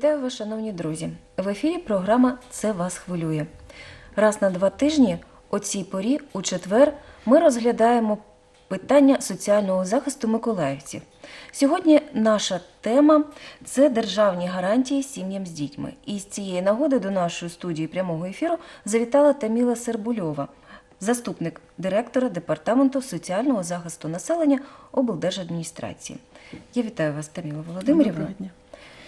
Вітаю вас, шановні друзі. В ефірі програма Це вас хвилює. Раз на два тижні о цій порі, у четвер, ми розглядаємо питання соціального захисту миколаївців. Сьогодні наша тема це державні гарантії сім'ям з дітьми. І з цієї нагоди до нашої студії прямого ефіру завітала Таміла Сербульова, заступник директора департаменту соціального захисту населення облдержадміністрації. Я вітаю вас, Таміла Володимирівна. Доброго дня.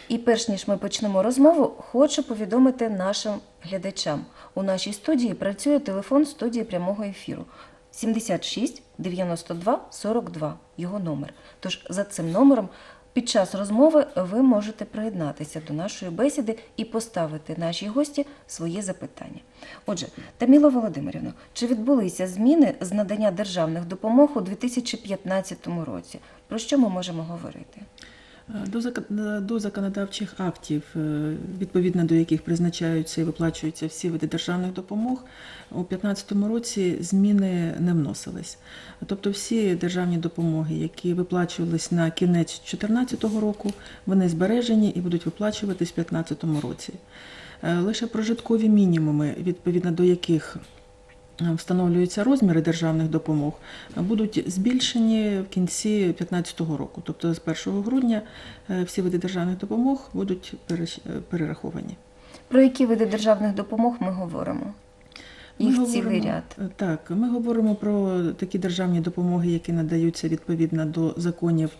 І перш ніж ми почнемо розмову, хочу повідомити нашим глядачам. У нашій студії працює телефон студії прямого ефіру 76 92 42, його номер. Тож за цим номером під час розмови ви можете приєднатися до нашої бесіди і поставити нашій гості свої запитання. Отже, Таміла Володимирівна, чи відбулися зміни з надання державних допомог у 2015 році? Про що ми можемо говорити? До, зак- до законодавчих актів, е, відповідно до яких призначаються і виплачуються всі види державних допомог, у 2015 році зміни не вносились. Тобто всі державні допомоги, які виплачувались на кінець 2014 року, вони збережені і будуть виплачуватись в 2015 році. Е, Лише прожиткові мінімуми, відповідно до яких е, встановлюються розміри державних допомог, будуть збільшені в кінці 2015 року. Тобто з 1 грудня е, всі види державних допомог будуть е, перераховані. Про які види державних допомог ми говоримо? Ми Їх говоримо- цілий ряд. е, Так, ми говоримо про такі державні допомоги, які надаються відповідно до законів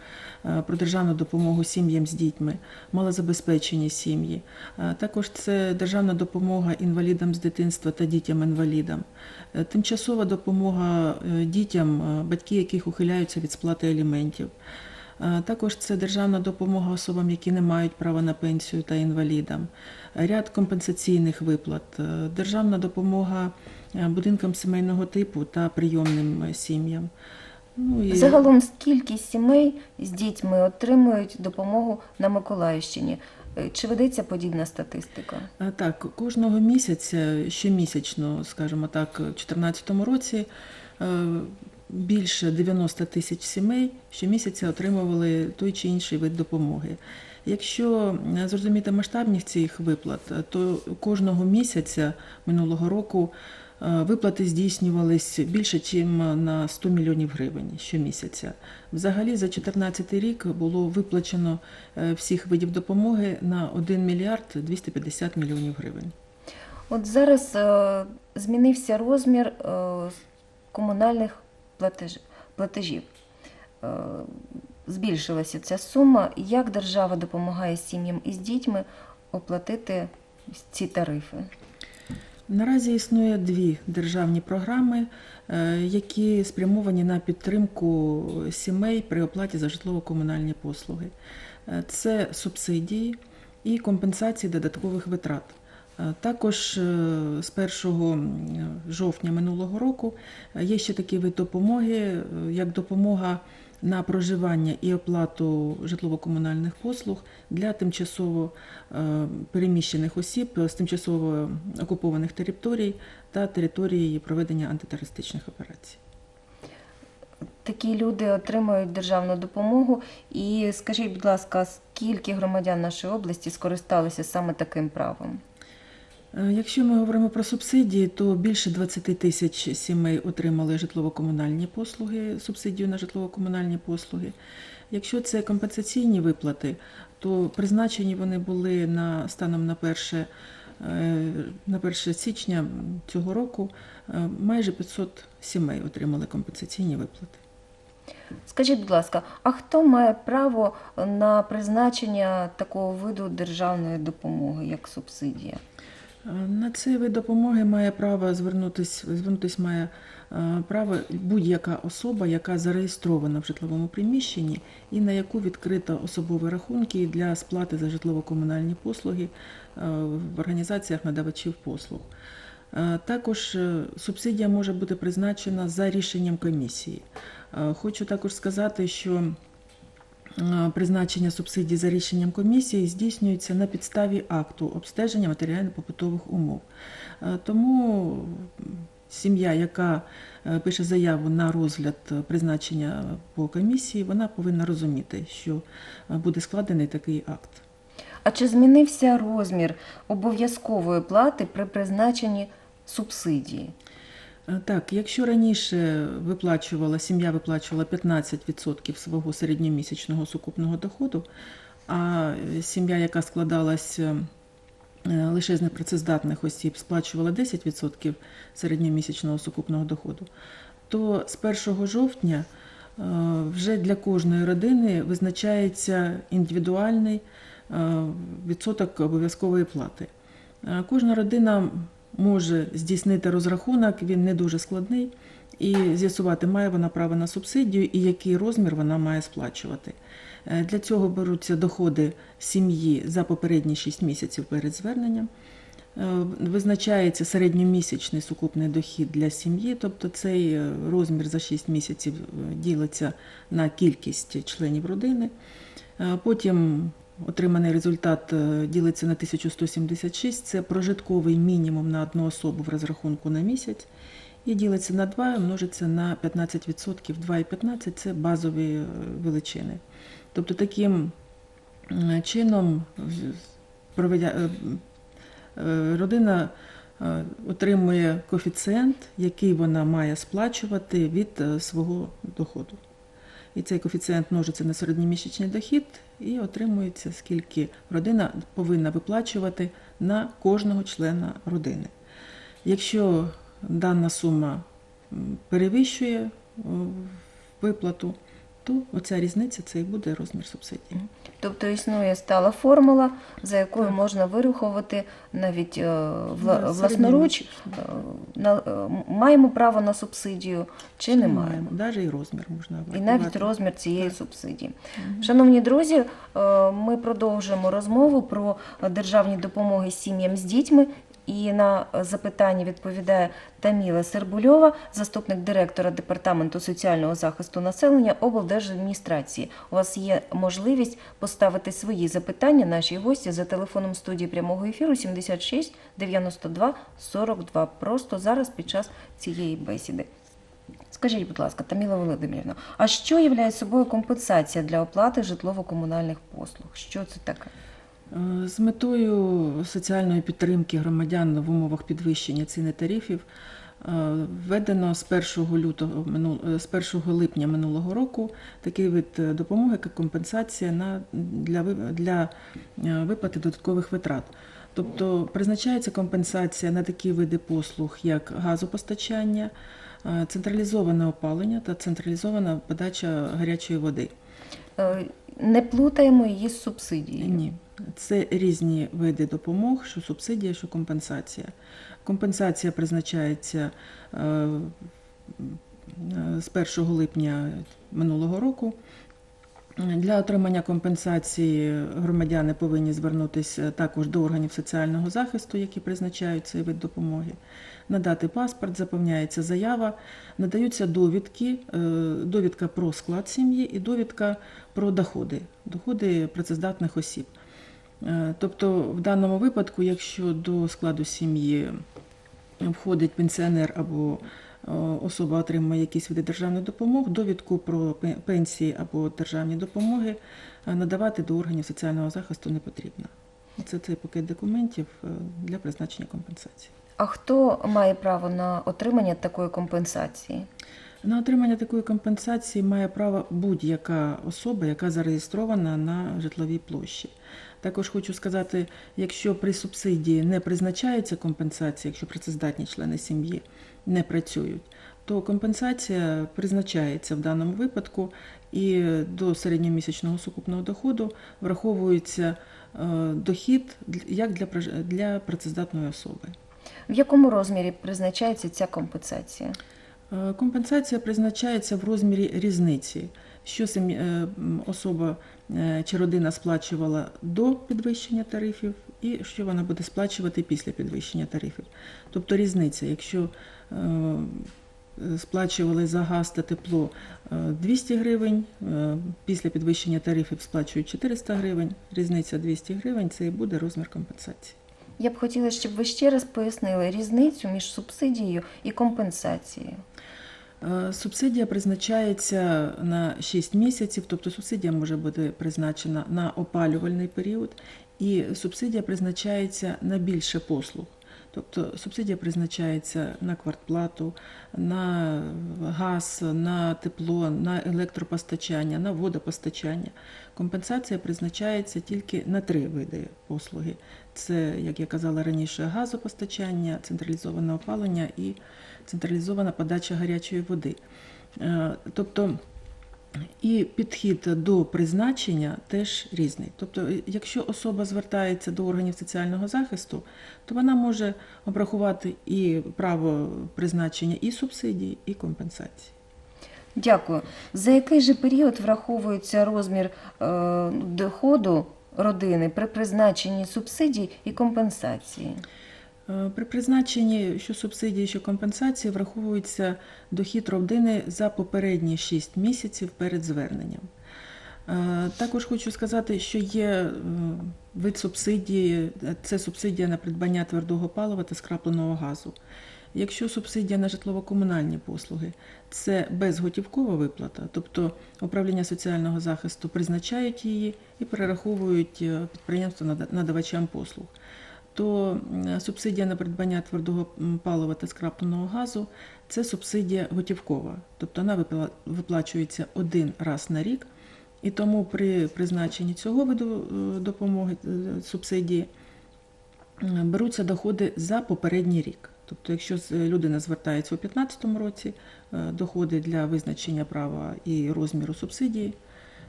е, про державну допомогу сім'ям з дітьми, малозабезпечені сім'ї. Е, Також це державна допомога інвалідам з дитинства та дітям-інвалідам, тимчасова допомога дітям, батьки яких ухиляються від сплати аліментів. Також це державна допомога особам, які не мають права на пенсію та інвалідам, ряд компенсаційних виплат, е, державна допомога е, будинкам сімейного типу та прийомним е, сім'ям. Ну, і... Загалом скільки сімей з дітьми отримують допомогу на Миколаївщині? Чи ведеться подібна статистика? Так, кожного місяця, щомісячно, скажімо так, у 2014 році більше 90 тисяч сімей щомісяця отримували той чи інший вид допомоги. Якщо е, зрозуміти масштабність цих виплат, е, то кожного місяця минулого року е, виплати здійснювались більше, ніж на 100 мільйонів гривень щомісяця. Взагалі за 2014 рік було виплачено всіх видів допомоги на 1 мільярд 250 мільйонів гривень. От зараз е, змінився розмір е, комунальних платеж, платежів. Е, збільшилася ця сума. Як держава допомагає сім'ям із дітьми оплатити ці тарифи? Наразі існує дві державні програми, е, які спрямовані на підтримку сімей при оплаті за житлово-комунальні послуги. Е, Це субсидії і компенсації додаткових витрат. Е, Також з 1 жовтня минулого року є ще такий вид допомоги, як допомога на проживання і оплату житлово-комунальних послуг для тимчасово е, переміщених осіб з тимчасово окупованих територій та території проведення антитерористичних операцій. Такі люди отримують державну допомогу. І скажіть, будь ласка, скільки громадян нашої області скористалися саме таким правом? Е, Якщо ми говоримо про субсидії, то більше 20 тисяч сімей отримали житлово-комунальні послуги, субсидію на житлово-комунальні послуги. Якщо це компенсаційні виплати, то призначені вони були на станом на 1, е, на 1 січня цього року. е, Майже 500 сімей отримали компенсаційні виплати. Скажіть, будь ласка, а хто має право на призначення такого виду державної допомоги, як субсидія? На цей вид допомоги має право звернутись, звернутись має е, право будь-яка особа, яка зареєстрована в житловому приміщенні і на яку відкрито особові рахунки для сплати за житлово-комунальні послуги е, в організаціях надавачів послуг. Е, Також субсидія може бути призначена за рішенням комісії. Хочу також сказати, що Призначення субсидій за рішенням комісії здійснюється на підставі акту обстеження матеріально-побутових умов. Е, Тому сім'я, яка е, пише заяву на розгляд е, призначення по комісії, вона повинна розуміти, що е, буде складений такий акт. А чи змінився розмір обов'язкової плати при призначенні субсидії? Е, Так, якщо раніше виплачувала сім'я виплачувала 15% свого середньомісячного сукупного доходу, а е, сім'я, яка складалась е, е, лише з непрацездатних осіб, сплачувала 10% середньомісячного сукупного доходу, то з 1 жовтня вже для кожної родини визначається індивідуальний відсоток обов'язкової плати. Кожна родина може здійснити розрахунок, він не дуже складний, і з'ясувати, має вона право на субсидію і який розмір вона має сплачувати. Е, Для цього беруться доходи сім'ї за попередні 6 місяців перед зверненням. Е, Визначається середньомісячний сукупний дохід для сім'ї, тобто цей е, розмір за 6 місяців ділиться на кількість членів родини. Потім отриманий результат е, ділиться на 1176, це прожитковий мінімум на одну особу в розрахунку на місяць. І ділиться на 2 і множиться на 15%. 2,15 це базові е, величини. Тобто таким чином е, е, родина отримує коефіцієнт, який вона має сплачувати від свого доходу. І цей коефіцієнт множиться на середньомісячний дохід і отримується, скільки родина повинна виплачувати на кожного члена родини. Якщо дана сума перевищує виплату, то оця різниця це і буде розмір субсидії. Тобто існує стала формула, за якою Так. можна вираховувати навіть е, вла- власноруч, е, на- е, маємо право на субсидію чи не маємо. Навіть і розмір можна І навіть розмір цієї субсидії. Шановні друзі, ми продовжуємо розмову про державні допомоги сім'ям з дітьми. І на запитання відповідає Таміла Сербульова, заступник директора департаменту соціального захисту населення облдержадміністрації. У вас є можливість поставити свої запитання нашій гості за телефоном студії прямого ефіру 76 92 42. Просто зараз під час цієї бесіди. Скажіть, будь ласка, Таміла Володимирівна, а що є собою компенсація для оплати житлово-комунальних послуг? Що це таке? Е, З метою соціальної підтримки громадян в умовах підвищення ціни тарифів е, введено з 1 лютого е, з 1 липня минулого року такий вид допомоги, як компенсація на для для виплати додаткових витрат. Тобто призначається компенсація на такі види послуг, як газопостачання, централізоване опалення та централізована подача гарячої води. Е, Не плутаємо її з субсидією. Ні, це різні види допомог, що субсидія, що компенсація. Компенсація призначається е, е, з 1 липня минулого року. Для отримання компенсації громадяни повинні звернутися також до органів соціального захисту, які призначають цей вид допомоги, надати паспорт, заповняється заява, надаються довідки, е, довідка про склад сім'ї і довідка про доходи, доходи працездатних осіб. Е, Тобто, в даному випадку, якщо до складу сім'ї входить пенсіонер або особа отримує якісь види державних допомог, довідку про пенсії або державні допомоги е, надавати до органів соціального захисту не потрібно. Це цей пакет документів е, для призначення компенсації. А хто має право на отримання такої компенсації? На отримання такої компенсації має право будь-яка особа, яка зареєстрована на житловій площі. Також хочу сказати, якщо при субсидії не призначається компенсація, якщо працездатні члени сім'ї не працюють, то компенсація призначається в даному випадку і до середньомісячного сукупного доходу враховується е, дохід для- як для, для працездатної особи. В якому розмірі призначається ця компенсація? Е, Компенсація призначається в розмірі різниці, що е, особа е, чи родина сплачувала до підвищення тарифів, і що вона буде сплачувати після підвищення тарифів. Тобто різниця, якщо е, сплачували за газ та тепло е, 200 гривень, після підвищення тарифів сплачують 400 гривень, різниця 200 гривень це і буде розмір компенсації. Я б хотіла, щоб ви ще раз пояснили різницю між субсидією і компенсацією. Е, Субсидія призначається на 6 місяців, тобто субсидія може бути призначена на опалювальний період і субсидія призначається на більше послуг. Тобто субсидія призначається на квартплату, на газ, на тепло, на електропостачання, на водопостачання. Компенсація призначається тільки на три види послуги: це, як я казала раніше, газопостачання, централізоване опалення і централізована подача гарячої води. Е, Тобто і підхід до призначення теж різний. Тобто, е, якщо особа звертається до органів соціального захисту, то вона може обрахувати і право призначення і субсидій, і компенсації. Дякую. За який же період враховується розмір е, доходу родини при призначенні субсидій і компенсації? Е, При призначенні що субсидії, що компенсації враховується дохід родини за попередні 6 місяців перед зверненням. Е, Також хочу сказати, що є е, вид субсидії, це субсидія на придбання твердого палива та скрапленого газу. Якщо субсидія на житлово-комунальні послуги, це безготівкова виплата, тобто управління соціального захисту призначають її і перераховують підприємствам нада- надавачам послуг. То субсидія на придбання твердого палива та скрапленого газу це субсидія готівкова, тобто вона виплачується один раз на рік, і тому при призначенні цього виду е, допомоги е, субсидії беруться доходи за попередній рік. Тобто, якщо людина звертається у 2015 році, е, доходи для визначення права і розміру субсидії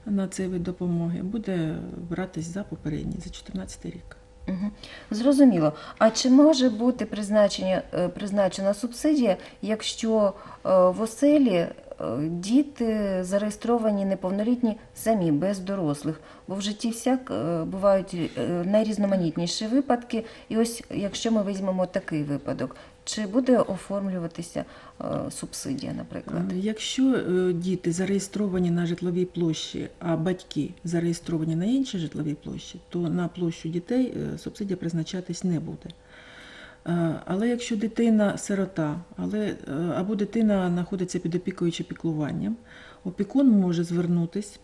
на цей вид допомоги буде братись за попередній, за 2014 рік. Зрозуміло. А чи може бути призначення, е, призначена субсидія, якщо е, в оселі е, діти зареєстровані неповнолітні самі, без дорослих? Бо в житті всяк бувають найрізноманітніші випадки. І ось якщо ми візьмемо такий випадок, чи буде оформлюватися е, субсидія, наприклад? Е, Якщо е, діти зареєстровані на житловій площі, а батьки зареєстровані на іншій житловій площі, то на площу дітей субсидія призначатись не буде. Але якщо дитина сирота, але, або дитина знаходиться під опікою чи піклуванням, опікун може звернутись,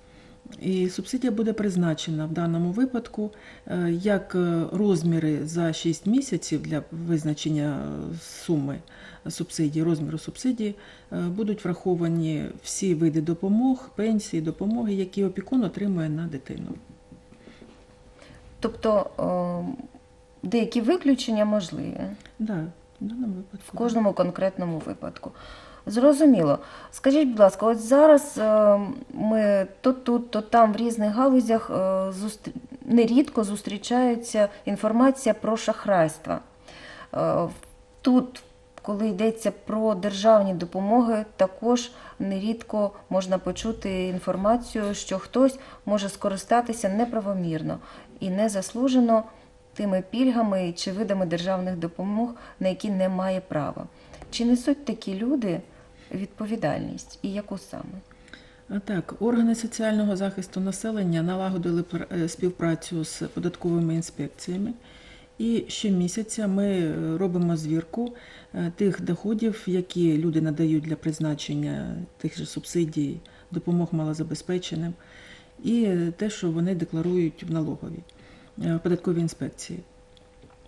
і субсидія буде призначена в даному випадку е, як е, розміри за 6 місяців для визначення е, суми субсидії, розміру субсидії, будуть враховані всі види допомог, пенсії, допомоги, які опікун отримує на дитину. Тобто деякі виключення можливі. Да, в даному випадку. В кожному конкретному випадку. Зрозуміло. Скажіть, будь ласка, от зараз е, ми то тут, то там в різних галузях е, нерідко зустрічається інформація про шахрайства. Е, Тут, коли йдеться про державні допомоги, також нерідко можна почути інформацію, що хтось може скористатися неправомірно і незаслужено тими пільгами чи видами державних допомог, на які не має права. Чи несуть такі люди відповідальність і яку саме? Так, органи соціального захисту населення налагодили е, співпрацю з податковими інспекціями. І щомісяця ми е, робимо звірку е, тих доходів, які люди надають для призначення тих же субсидій, допомог малозабезпеченим, і те, що вони декларують в налоговій е, в податковій інспекції.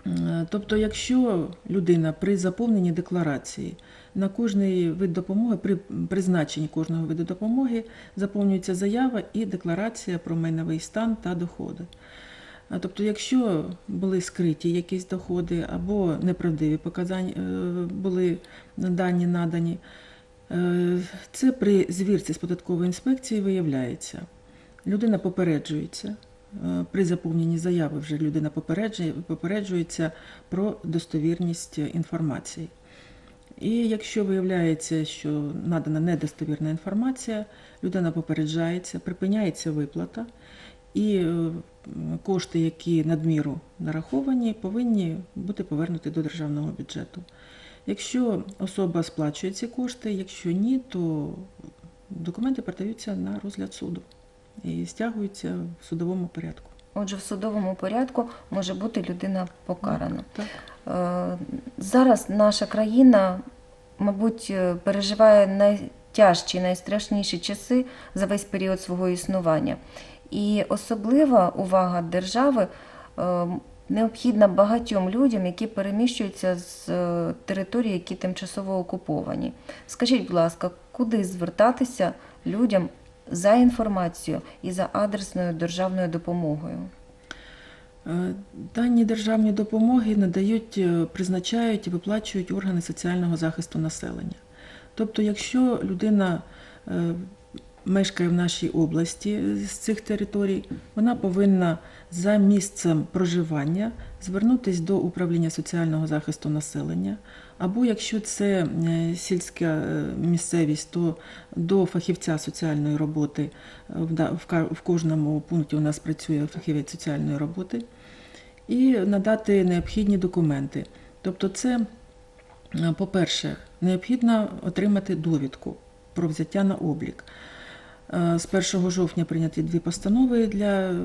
Е, Тобто, якщо людина при заповненні декларації на кожний вид допомоги, при призначенні кожного виду допомоги заповнюється заява і декларація про майновий стан та доходи. Тобто, якщо були скриті якісь доходи або неправдиві показання е, були дані надані, е, це при звірці з податкової інспекції виявляється. Людина попереджується. Е, При заповненні заяви вже людина попереджує- попереджується про достовірність інформації. І якщо виявляється, що надана недостовірна інформація, людина попереджається, припиняється виплата, і е, кошти, які надміру нараховані, повинні бути повернуті до державного бюджету. Якщо особа сплачує ці кошти, якщо ні, то документи передаються на розгляд суду і стягуються в судовому порядку. Отже, в судовому порядку може бути людина покарана. Так. Е, Зараз наша країна, мабуть, е, переживає найтяжчі, найстрашніші часи за весь період свого існування. І особлива увага держави е, необхідна багатьом людям, які переміщуються з території, які тимчасово окуповані. Скажіть, будь ласка, куди звертатися людям за інформацією і за адресною державною допомогою? Е, Дані державні допомоги надають, е, призначають і виплачують органи соціального захисту населення. Тобто, якщо людина е, мешкає в нашій області з цих територій, вона повинна за місцем проживання звернутися до управління соціального захисту населення, або якщо це е, сільська е, місцевість, то до фахівця соціальної роботи е, в кожному пункті у нас працює фахівець соціальної роботи і надати необхідні документи. Тобто, це, по-перше, необхідно отримати довідку про взяття на облік. Е, З 1 жовтня прийняті дві постанови для е,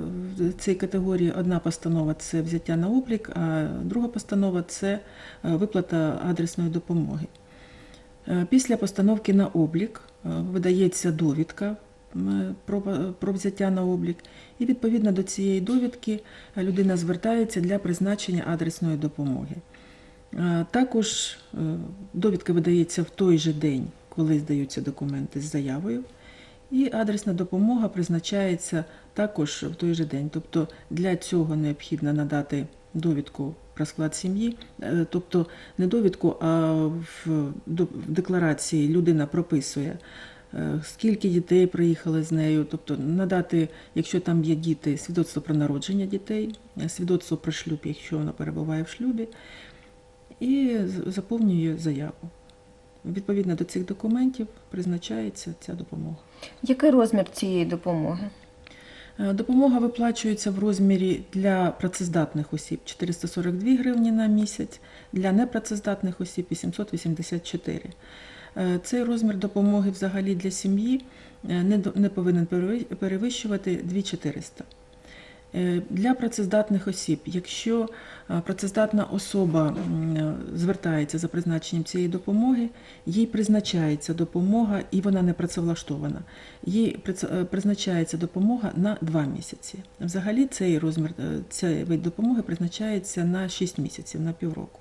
цієї категорії. Одна постанова це взяття на облік, а друга постанова це е, виплата адресної допомоги. Після постановки на облік видається довідка про, взяття на облік, і відповідно до цієї довідки людина звертається для призначення адресної допомоги. Також довідка видається в той же день, коли здаються документи з заявою. І адресна допомога призначається також в той же день. Тобто для цього необхідно надати довідку про склад сім'ї, Е, тобто не довідку, а в декларації людина прописує, е, скільки дітей приїхали з нею, тобто надати, якщо там є діти, свідоцтво про народження дітей, е, свідоцтво про шлюб, якщо вона перебуває в шлюбі, і заповнює заяву. Відповідно до цих документів призначається ця допомога. Який розмір цієї допомоги? Е, Допомога виплачується в розмірі для працездатних осіб 442 гривні на місяць, для непрацездатних осіб 884. Е, Цей розмір допомоги взагалі для сім'ї е, не повинен перевищувати 2400. Е, Для працездатних осіб, якщо е, працездатна особа звертається за призначенням цієї допомоги, їй призначається допомога і вона не працевлаштована. Їй е, призначається допомога на 2 місяці. Взагалі цей розмір, цей вид допомоги призначається на 6 місяців, на півроку.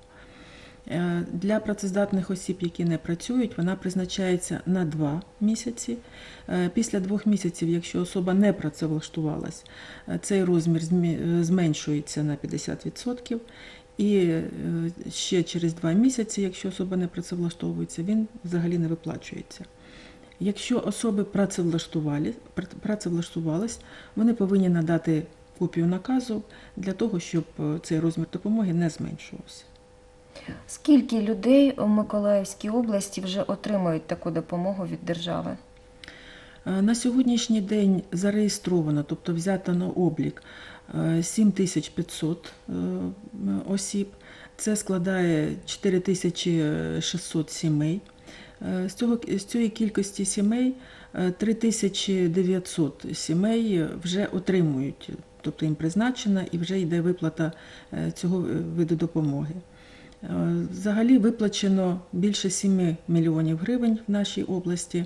Е, Для працездатних осіб, які не працюють, вона призначається на 2 місяці. Е, Після двох місяців, якщо особа не працевлаштувалась, е, цей розмір зменшується на 50%. І ще через 2 місяці, якщо особа не працевлаштовується, він взагалі не виплачується. Якщо особи працевлаштували, працевлаштувались, вони повинні надати копію наказу для того, щоб цей розмір допомоги не зменшувався. Скільки людей у Миколаївській області вже отримують таку допомогу від держави? Е, На сьогоднішній день зареєстровано, тобто взято на облік е, 7500 е, осіб. Це складає 4600 сімей. Е, З, цього, з цієї кількості сімей е, 3900 сімей вже отримують, тобто їм призначена і вже йде виплата е, цього виду допомоги. Взагалі виплачено більше 7 мільйонів гривень в нашій області,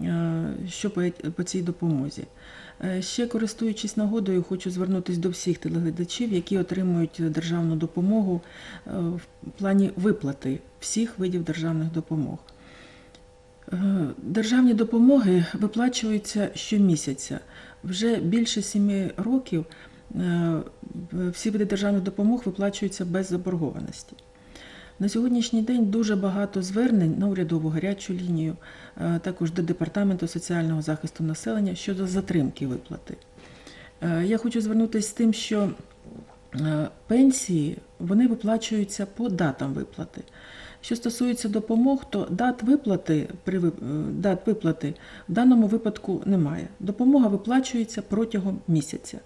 е, що по, цій допомозі. Е, Ще користуючись нагодою, хочу звернутися до всіх телеглядачів, які отримують державну допомогу е, в плані виплати всіх видів державних допомог. Державні допомоги виплачуються щомісяця. Вже більше семи років всі види державних допомог виплачуються без заборгованості. На сьогоднішній день дуже багато звернень на урядову гарячу лінію, е, також до Департаменту соціального захисту населення щодо затримки виплати. Е, Я хочу звернутися з тим, що е, пенсії вони виплачуються по датам виплати. Що стосується допомог, то дат виплати при дат виплати в даному випадку немає. Допомога виплачується протягом місяця.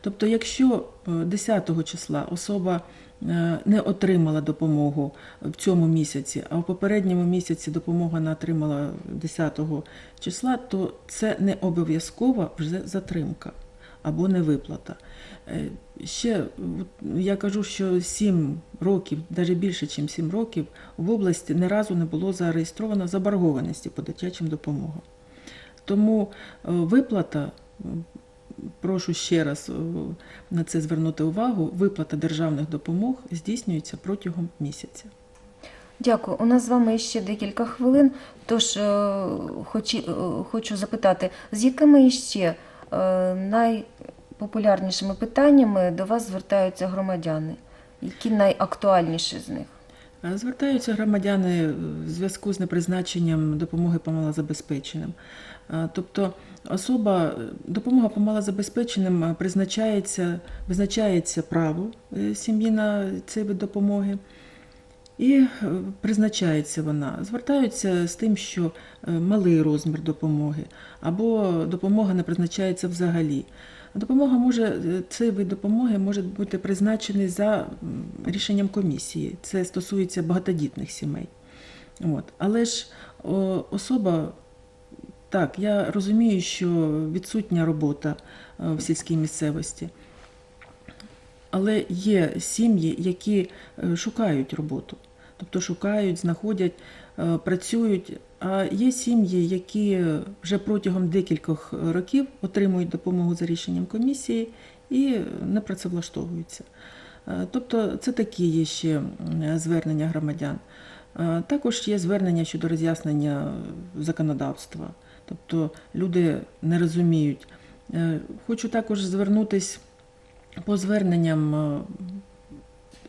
Тобто, якщо е, 10 числа особа е, не отримала допомогу в цьому місяці, а в попередньому місяці допомогу вона отримала 10 числа, то це не обов'язкова вже затримка або невиплата. Е, Ще я кажу, що 7 років, навіть більше, ніж 7 років, в області ні разу не було зареєстровано заборгованості по дитячим допомогам. Тому е, виплата прошу ще раз на це звернути увагу. Виплата державних допомог здійснюється протягом місяця. Дякую. У нас з вами ще декілька хвилин. Тож е, е, хочу запитати, з якими ще е, найпопулярнішими питаннями до вас звертаються громадяни? Які найактуальніші з них? Е, Звертаються громадяни в зв'язку з непризначенням допомоги по малозабезпеченим. Е, Тобто особа, допомога по малозабезпеченим е, призначається, визначається право е, сім'ї на цей вид допомоги. І е, призначається вона. Звертаються з тим, що малий розмір допомоги, або допомога не призначається взагалі. Допомога може, цей вид допомоги може бути призначений за рішенням комісії. Це стосується багатодітних сімей. От. Але ж особа, так, я розумію, що відсутня робота е, в сільській місцевості. Але є сім'ї, які е, шукають роботу, тобто шукають, знаходять, е, працюють. А є сім'ї, які вже протягом декількох років отримують допомогу за рішенням комісії і не працевлаштовуються. Тобто це такі є ще звернення громадян. Також є звернення щодо роз'яснення законодавства. Тобто люди не розуміють. Е, Хочу також звернутись по зверненням е,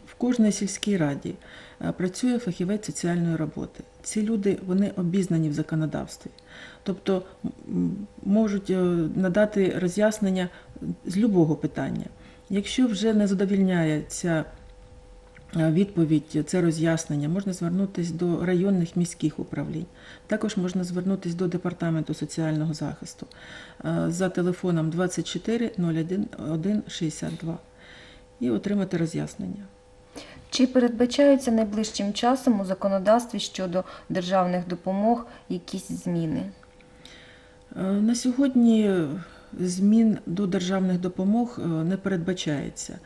в кожній сільській раді е, працює фахівець соціальної роботи. Ці люди вони обізнані в законодавстві, тобто можуть надати роз'яснення з любого питання. Якщо вже не задовільняє ця е, відповідь, це роз'яснення, можна звернутися до районних міських управлінь. Також можна звернутися до департаменту соціального захисту е, за телефоном 24 01 1 62 і отримати роз'яснення. Чи передбачаються найближчим часом у законодавстві щодо державних допомог якісь зміни? Е, На сьогодні змін до державних допомог е, не передбачається.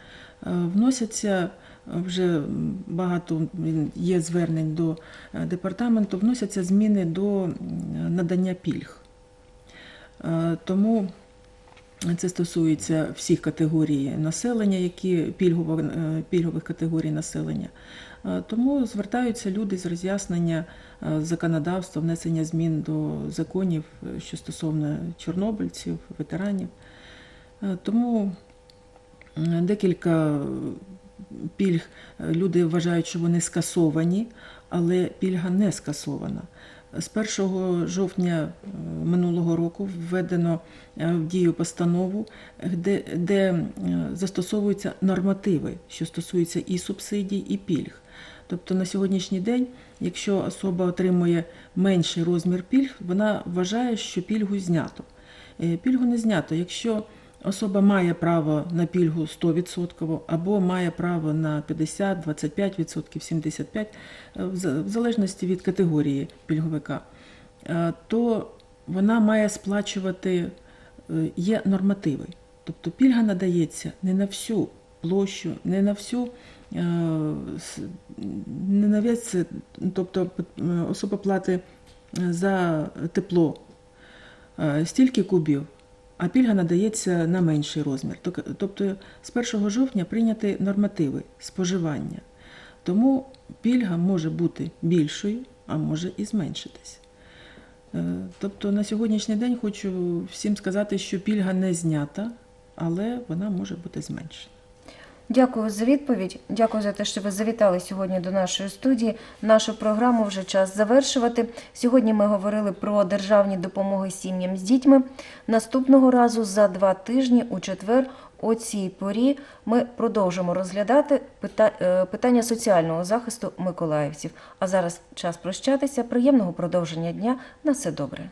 Е, Вносяться вже багато є звернень до е, департаменту, вносяться зміни до надання пільг. Е, Тому це стосується всіх категорій населення, які е, пільгових категорій населення. Тому звертаються люди з роз'яснення законодавства, внесення змін до законів, що стосовно чорнобильців, ветеранів. Тому декілька пільг е, люди вважають, що вони скасовані, але пільга не скасована. З 1 жовтня е, минулого року введено е, в дію постанову, де, де застосовуються нормативи, що стосуються і субсидій, і пільг. Тобто на сьогоднішній день, якщо особа отримує менший розмір пільг, вона вважає, що пільгу знято. Пільгу не знято, якщо особа має право на пільгу 100% або має право на 50, 25%, 75%, е, в залежності від категорії пільговика, е, то вона має сплачувати, е, є нормативи. Тобто пільга надається не на всю площу, не на всю е, не на весь, тобто особа платить е, за тепло стільки кубів, а пільга надається на менший розмір. Тобто з 1 жовтня прийняті нормативи споживання. Тому пільга може бути більшою, а може і зменшитись. Е, Тобто на сьогоднішній день хочу всім сказати, що пільга не знята, але вона може бути зменшена. Дякую за відповідь. Дякую за те, що ви завітали сьогодні до нашої студії. Нашу програму вже час завершувати. Сьогодні ми говорили про державні допомоги сім'ям з дітьми. Наступного разу за два тижні у четвер. О цій порі ми продовжимо розглядати е, питання соціального захисту миколаївців. А зараз час прощатися. Приємного продовження дня. На все добре.